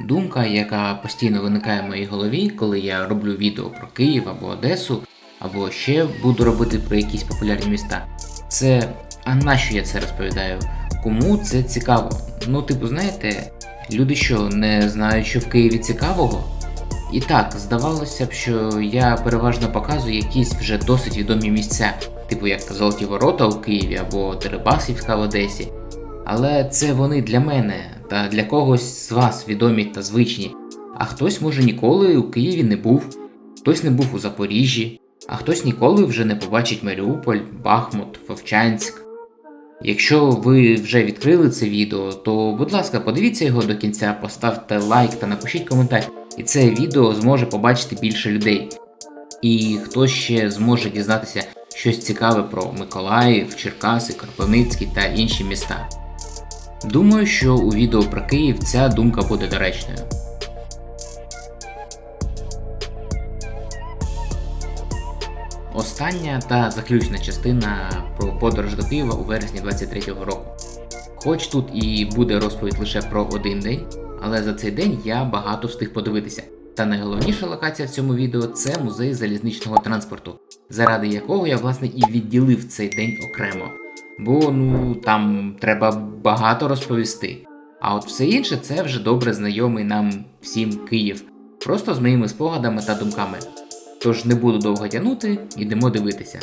Думка, яка постійно виникає в моїй голові, коли я роблю відео про Київ або Одесу, або ще буду робити про якісь популярні міста, це а нащо я це розповідаю? Кому це цікаво? Ну, типу, знаєте, люди що, не знають, що в Києві цікавого? І так, здавалося б, що я переважно показую якісь вже досить відомі місця, типу як Золоті Ворота у Києві або Дерибасівська в Одесі. Але це вони для мене та для когось з вас відомі та звичні. А хтось, може, ніколи у Києві не був, хтось не був у Запоріжжі, а хтось ніколи вже не побачить Маріуполь, Бахмут, Вовчанськ. Якщо ви вже відкрили це відео, то будь ласка, подивіться його до кінця, поставте лайк та напишіть коментар, і це відео зможе побачити більше людей. І хтось ще зможе дізнатися щось цікаве про Миколаїв, Черкаси, Кропивницький та інші міста. Думаю, що у відео про Київ ця думка буде доречною. Остання та заключна частина про подорож до Києва у вересні 23-го року. Хоч тут і буде розповідь лише про один день, але за цей день я багато встиг подивитися. Та найголовніша локація в цьому відео це музей залізничного транспорту, заради якого я власне і відділив цей день окремо. Бо ну там треба багато розповісти. А от все інше це вже добре знайомий нам всім Київ, просто з моїми спогадами та думками. Тож не буду довго тягнути, ідемо дивитися.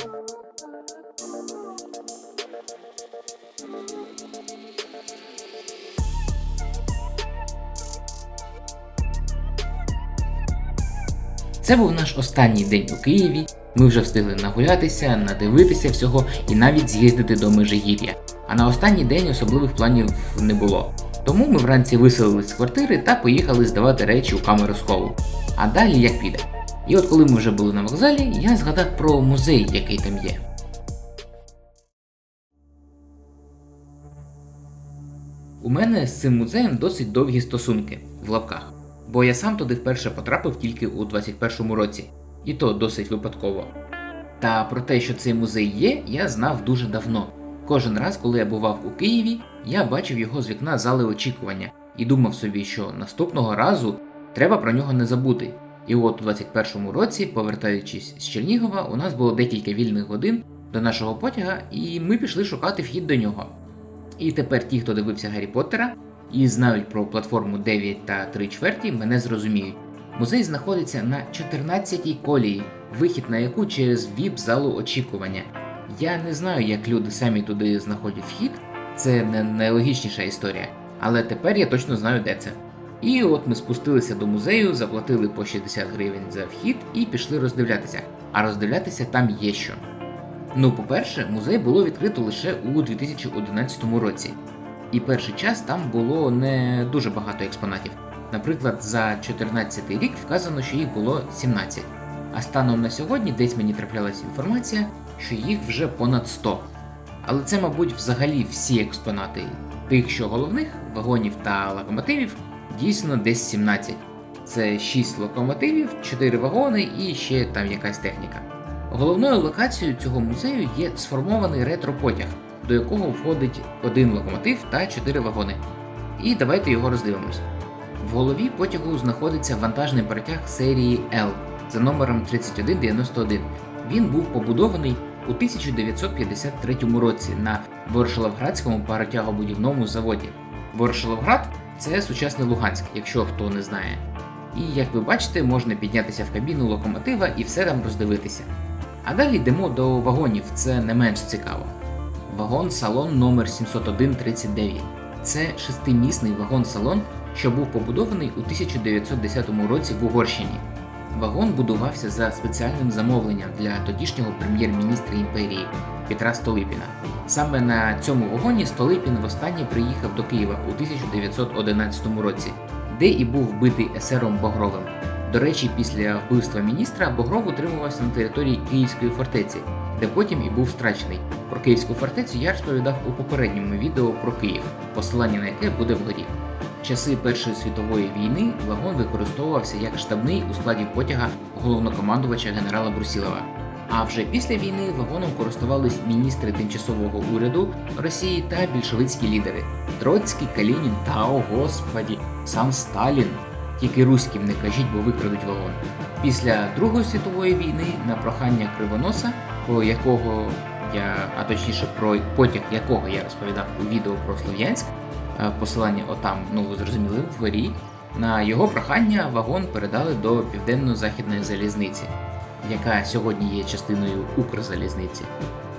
Це був наш останній день у Києві. Ми вже встигли нагулятися, надивитися всього і навіть з'їздити до Межигір'я. А на останній день особливих планів не було. Тому ми вранці виселились з квартири та поїхали здавати речі у камеру схову. А далі як піде. І от коли ми вже були на вокзалі, я згадав про музей, який там є. У мене з цим музеєм досить довгі стосунки в лапках, бо я сам туди вперше потрапив тільки у 21-му році, і то досить випадково. Та про те, що цей музей є, я знав дуже давно. Кожен раз, коли я бував у Києві, я бачив його з вікна зали очікування і думав собі, що наступного разу треба про нього не забути. І от у 21-му році, повертаючись з Чернігова, у нас було декілька вільних годин до нашого потяга, і ми пішли шукати вхід до нього. І тепер ті, хто дивився Гаррі Поттера і знають про платформу 9 та 3 чверті, мене зрозуміють. Музей знаходиться на 14-й колії, вихід на яку через віп-залу очікування. Я не знаю, як люди самі туди знаходять вхід, це не найлогічніша історія, але тепер я точно знаю, де це. І от ми спустилися до музею, заплатили по 60 гривень за вхід і пішли роздивлятися. А роздивлятися там є що. Ну, по-перше, музей було відкрито лише у 2011 році, і перший час там було не дуже багато експонатів. Наприклад, за 2014 рік вказано, що їх було 17. А станом на сьогодні десь мені траплялася інформація, що їх вже понад 100. Але це, мабуть, взагалі всі експонати тих, що головних вагонів та локомотивів, дійсно десь 17. Це 6 локомотивів, 4 вагони і ще там якась техніка. Головною локацією цього музею є сформований ретро-потяг, до якого входить один локомотив та 4 вагони. І давайте його роздивимось. В голові потягу знаходиться вантажний протяг серії L за номером 3191. Він був побудований у 1953 році на Ворошиловградському паротягобудівному заводі. Ворошиловград це сучасний Луганськ, якщо хто не знає. І як ви бачите, можна піднятися в кабіну локомотива і все там роздивитися. А далі йдемо до вагонів, це не менш цікаво. Вагон салон номер 70139 Це шестимісний вагон-салон, що був побудований у 1910 році в Угорщині. Вагон будувався за спеціальним замовленням для тодішнього прем'єр-міністра імперії Петра Столипіна. Саме на цьому вагоні Столипін востаннє приїхав до Києва у 1911 році, де і був вбитий есером Багровим. До речі, після вбивства міністра Богров утримувався на території Київської фортеці, де потім і був страчений. Про Київську фортецю я розповідав у попередньому відео про Київ, посилання на яке буде вгорі. Часи Першої світової війни вагон використовувався як штабний у складі потяга головнокомандувача генерала Брусілова. А вже після війни вагоном користувались міністри тимчасового уряду Росії та більшовицькі лідери Троцький, Калінін та, о господі, сам Сталін. Тільки руським не кажіть, бо викрадуть вагон. Після Другої світової війни на прохання кривоноса, про якого я, а точніше про потяг якого я розповідав у відео про Слов'янськ, е, посилання отам, ну ви зрозуміли, вгорі. На його прохання вагон передали до південно-західної залізниці, яка сьогодні є частиною Укрзалізниці.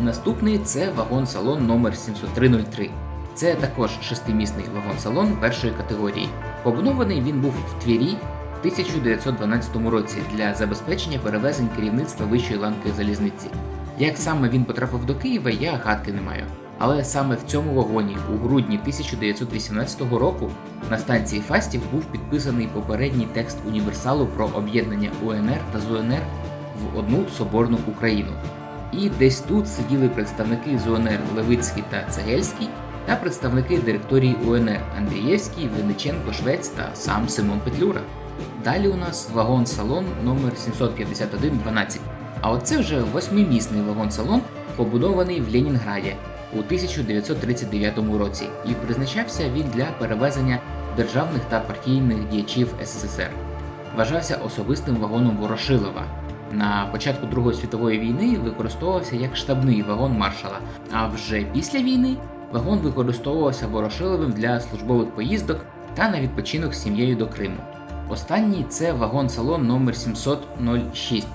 Наступний це вагон-салон номер 70303. Це також шестимісний вагон-салон першої категорії. Побудований він був в Твірі в 1912 році для забезпечення перевезень керівництва вищої ланки залізниці. Як саме він потрапив до Києва, я гадки не маю. Але саме в цьому вагоні у грудні 1918 року на станції Фастів був підписаний попередній текст універсалу про об'єднання УНР та ЗУНР в одну соборну Україну. І десь тут сиділи представники з УНР Левицький та Цегельський та представники директорії УНР Андрієвський, Винниченко, Швець та сам Симон Петлюра. Далі у нас вагон-салон номер 75112. А оце вже восьмимісний вагон-салон, побудований в Ленінграді у 1939 році, і призначався він для перевезення державних та партійних діячів СССР. Вважався особистим вагоном Ворошилова. На початку Другої світової війни використовувався як штабний вагон маршала, а вже після війни вагон використовувався Ворошиловим для службових поїздок та на відпочинок з сім'єю до Криму. Останній це вагон-салон номер 70006.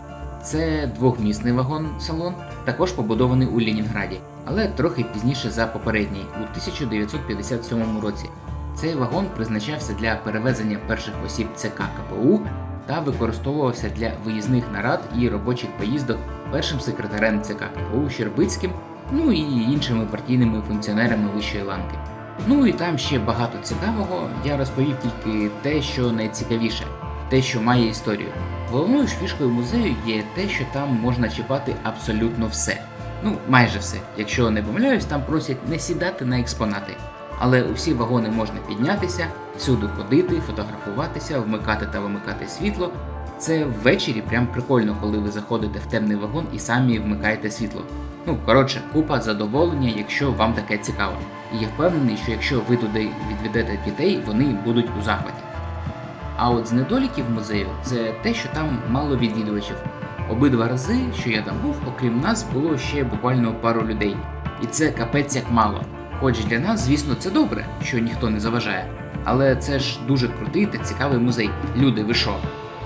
Це двохмісний вагон-салон, також побудований у Ленінграді, але трохи пізніше за попередній, у 1957 році. Цей вагон призначався для перевезення перших осіб ЦК КПУ та використовувався для виїзних нарад і робочих поїздок першим секретарем ЦК КПУ Щербицьким, ну і іншими партійними функціонерами вищої ланки. Ну і там ще багато цікавого. Я розповів тільки те, що найцікавіше, те, що має історію. Головною ж фішкою музею є те, що там можна чіпати абсолютно все. Ну, майже все. Якщо не помиляюсь, там просять не сідати на експонати. Але у всі вагони можна піднятися, всюди ходити, фотографуватися, вмикати та вимикати світло. Це ввечері прям прикольно, коли ви заходите в темний вагон і самі вмикаєте світло. Ну, коротше, купа задоволення, якщо вам таке цікаво. І я впевнений, що якщо ви туди відведете дітей, вони будуть у захваті. А от з недоліків музею це те, що там мало відвідувачів. Обидва рази, що я там був, окрім нас, було ще буквально пару людей. І це капець як мало. Хоч для нас, звісно, це добре, що ніхто не заважає. Але це ж дуже крутий та цікавий музей. Люди, ви що?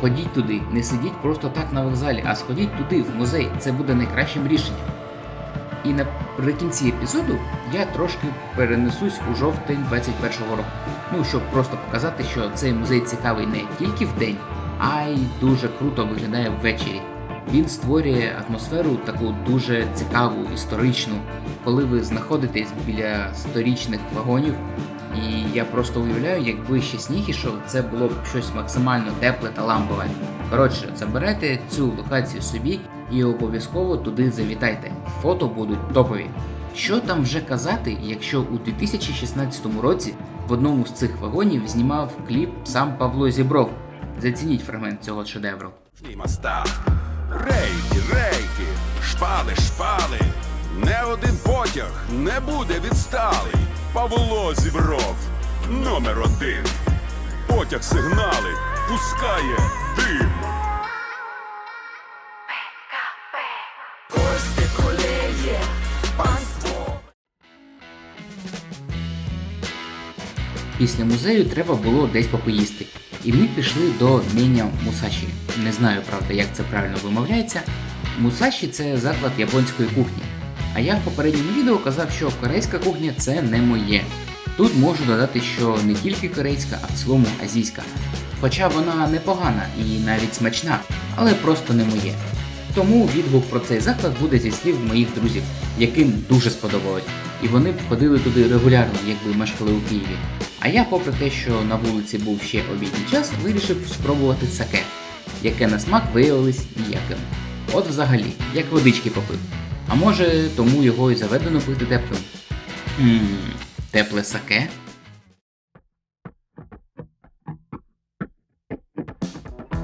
Ходіть туди, не сидіть просто так на вокзалі, а сходіть туди, в музей. Це буде найкращим рішенням. І наприкінці епізоду я трошки перенесусь у жовтень 21-го року. Ну, щоб просто показати, що цей музей цікавий не тільки вдень, а й дуже круто виглядає ввечері. Він створює атмосферу таку дуже цікаву, історичну, коли ви знаходитесь біля сторічних вагонів. І я просто уявляю, якби ще сніг ішов, це було б щось максимально тепле та лампове. Коротше, заберете цю локацію собі і обов'язково туди завітайте. Фото будуть топові. Що там вже казати, якщо у 2016 році в одному з цих вагонів знімав кліп сам Павло Зібров. Зацініть фрагмент цього шедевру. Рейки, рейки, шпали, шпали. Не один потяг не буде відсталий. Павло Зібров, номер один. Потяг сигнали, пускає дим. Після музею треба було десь попоїсти. І ми пішли до Міня Мусаші. Не знаю, правда, як це правильно вимовляється. Мусаші це заклад японської кухні. А я в попередньому відео казав, що корейська кухня це не моє. Тут можу додати, що не тільки корейська, а в цілому азійська. Хоча вона непогана і навіть смачна, але просто не моє. Тому відгук про цей заклад буде зі слів моїх друзів, яким дуже сподобалось, і вони б ходили туди регулярно, якби мешкали у Києві. А я, попри те, що на вулиці був ще обідній час, вирішив спробувати саке, яке на смак виявилось ніяким. От взагалі, як водички попив. А може, тому його і заведено пити теплим. Ммм, тепле саке?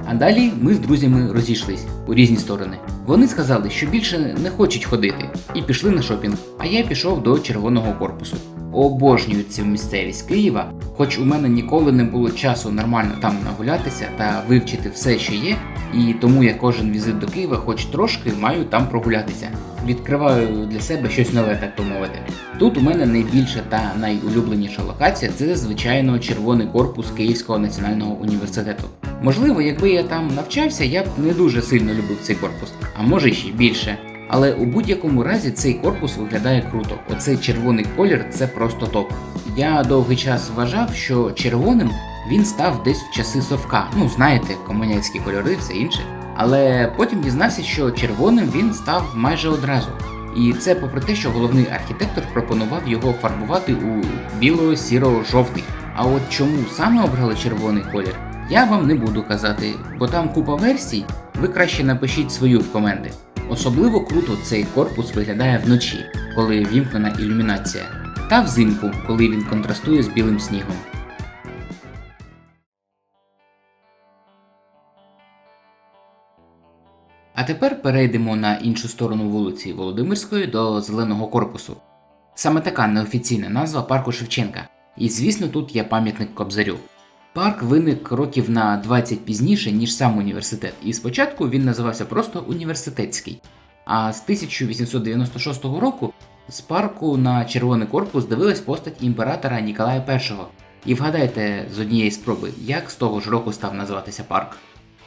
А далі ми з друзями розійшлись у різні сторони. Вони сказали, що більше не хочуть ходити, і пішли на шопінг. А я пішов до червоного корпусу. обожнюю цю місцевість Києва, хоч у мене ніколи не було часу нормально там нагулятися та вивчити все, що є, і тому я кожен візит до Києва, хоч трошки, маю там прогулятися. Відкриваю для себе щось нове, так то мовити. Тут у мене найбільша та найулюбленіша локація це, звичайно, червоний корпус Київського національного університету. Можливо, якби я там навчався, я б не дуже сильно любив цей корпус, а може ще й більше. Але у будь-якому разі цей корпус виглядає круто. Оцей червоний колір це просто топ. Я довгий час вважав, що червоним він став десь в часи совка. Ну знаєте, комуністські кольори, все інше. Але потім дізнався, що червоним він став майже одразу. І це попри те, що головний архітектор пропонував його фарбувати у біло-сіро-жовтий. А от чому саме обрали червоний колір, я вам не буду казати, бо там купа версій, ви краще напишіть свою в коменти. Особливо круто цей корпус виглядає вночі, коли вімкнена ілюмінація, та взимку, коли він контрастує з білим снігом. А тепер перейдемо на іншу сторону вулиці Володимирської до зеленого корпусу. Саме така неофіційна назва парку Шевченка. І звісно, тут є пам'ятник Кобзарю. Парк виник років на 20 пізніше, ніж сам університет, і спочатку він називався просто університетський. А з 1896 року з парку на червоний корпус дивилась постать імператора Ніколая І. І вгадайте з однієї спроби, як з того ж року став називатися парк.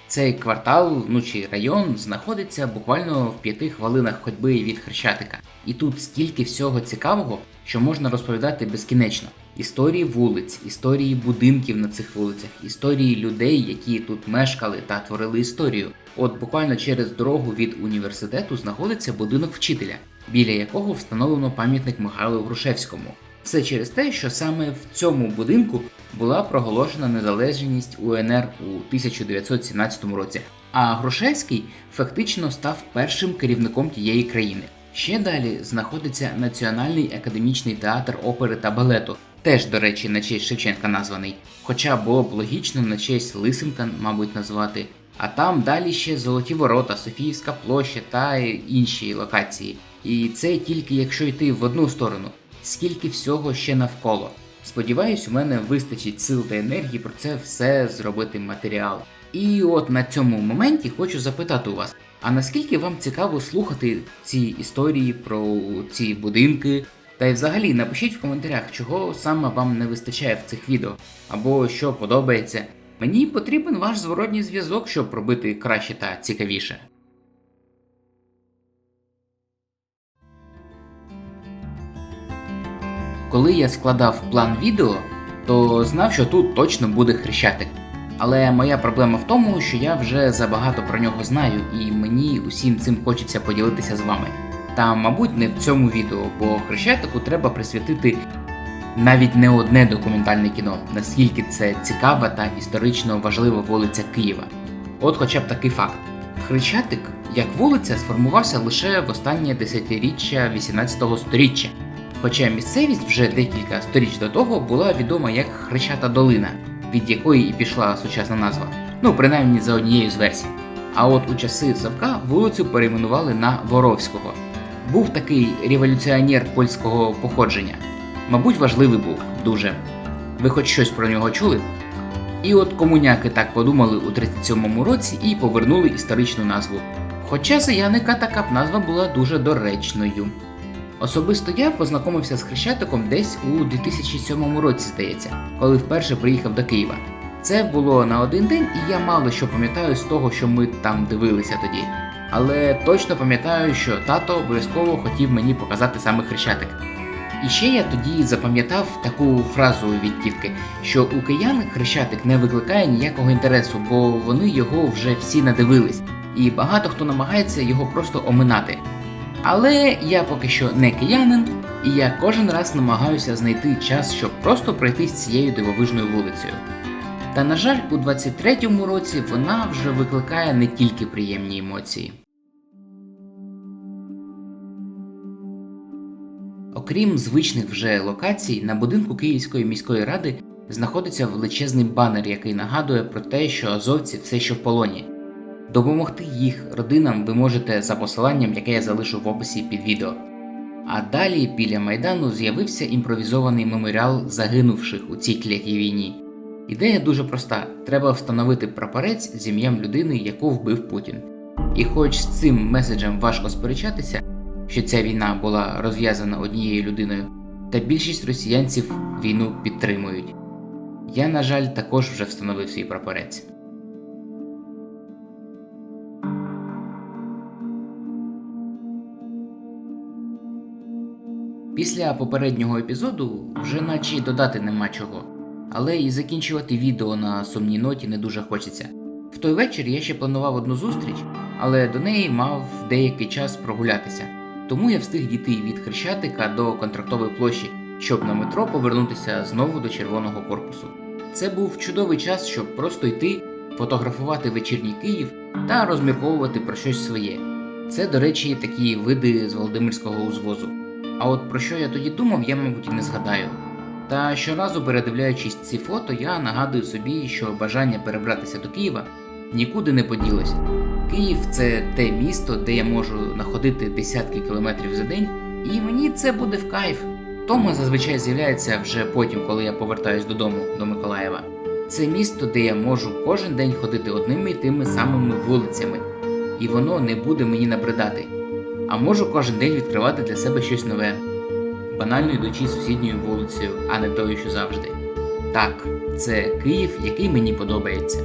Цей квартал, ну чи район, знаходиться буквально в п'яти хвилинах ходьби від Хрещатика. І тут стільки всього цікавого, що можна розповідати безкінечно. Історії вулиць, історії будинків на цих вулицях, історії людей, які тут мешкали та творили історію. От буквально через дорогу від університету знаходиться будинок вчителя, біля якого встановлено пам'ятник Михайлу Грушевському. Все через те, що саме в цьому будинку була проголошена незалежність УНР у 1917 році, а Грушевський фактично став першим керівником тієї країни. Ще далі знаходиться Національний академічний театр опери та балету, теж, до речі, на честь Шевченка названий, хоча було б логічно на честь Лисенка, мабуть, назвати. А там далі ще Золоті Ворота, Софіївська площа та інші локації. І це тільки якщо йти в одну сторону скільки всього ще навколо. Сподіваюсь, у мене вистачить сил та енергії про це все зробити матеріал. І от на цьому моменті хочу запитати у вас: а наскільки вам цікаво слухати ці історії про ці будинки? Та й взагалі напишіть в коментарях, чого саме вам не вистачає в цих відео, або що подобається. Мені потрібен ваш зворотній зв'язок, щоб робити краще та цікавіше. Коли я складав план відео, то знав, що тут точно буде хрещатик. Але моя проблема в тому, що я вже забагато про нього знаю, і мені усім цим хочеться поділитися з вами. Та, мабуть, не в цьому відео, бо хрещатику треба присвятити навіть не одне документальне кіно, наскільки це цікава та історично важлива вулиця Києва. От хоча б такий факт. Хрещатик, як вулиця, сформувався лише в останнє десятиріччя 18 століття. Хоча місцевість вже декілька сторіч до того була відома як Хрещата Долина, від якої і пішла сучасна назва, ну принаймні за однією з версій. А от у часи Савка вулицю перейменували на Воровського. Був такий революціонер польського походження. Мабуть, важливий був дуже. Ви хоч щось про нього чули? І от комуняки так подумали у 37-му році і повернули історичну назву. Хоча за Яника така б назва була дуже доречною. Особисто я познайомився з Хрещатиком десь у 2007 році, здається, коли вперше приїхав до Києва. Це було на один день, і я мало що пам'ятаю з того, що ми там дивилися тоді. Але точно пам'ятаю, що тато обов'язково хотів мені показати саме Хрещатик. І ще я тоді запам'ятав таку фразу від тітки, що у киян Хрещатик не викликає ніякого інтересу, бо вони його вже всі надивились, і багато хто намагається його просто оминати. Але я поки що не киянин, і я кожен раз намагаюся знайти час, щоб просто пройтись цією дивовижною вулицею. Та на жаль, у 23-му році вона вже викликає не тільки приємні емоції. Окрім звичних вже локацій, на будинку Київської міської ради знаходиться величезний банер, який нагадує про те, що азовці все ще в полоні. Допомогти їх родинам ви можете за посиланням, яке я залишу в описі під відео. А далі біля майдану з'явився імпровізований меморіал загинувших у цій клятій війні. Ідея дуже проста: треба встановити прапорець з ім'ям людини, яку вбив Путін. І хоч з цим меседжем важко сперечатися, що ця війна була розв'язана однією людиною, та більшість росіянців війну підтримують. Я, на жаль, також вже встановив свій прапорець. Після попереднього епізоду вже наче додати нема чого, але і закінчувати відео на сумній ноті не дуже хочеться. В той вечір я ще планував одну зустріч, але до неї мав деякий час прогулятися, тому я встиг дійти від Хрещатика до контрактової площі, щоб на метро повернутися знову до червоного корпусу. Це був чудовий час, щоб просто йти, фотографувати вечірній Київ та розмірковувати про щось своє. Це, до речі, такі види з Володимирського узвозу. А от про що я тоді думав, я, мабуть, і не згадаю. Та щоразу, передивляючись ці фото, я нагадую собі, що бажання перебратися до Києва нікуди не поділось. Київ це те місто, де я можу находити десятки кілометрів за день, і мені це буде в кайф. Тома зазвичай з'являється вже потім, коли я повертаюсь додому до Миколаєва. Це місто, де я можу кожен день ходити одними і тими самими вулицями, і воно не буде мені набридати. А можу кожен день відкривати для себе щось нове, банально йдучи сусідньою вулицею, а не тою, що завжди. Так, це Київ, який мені подобається.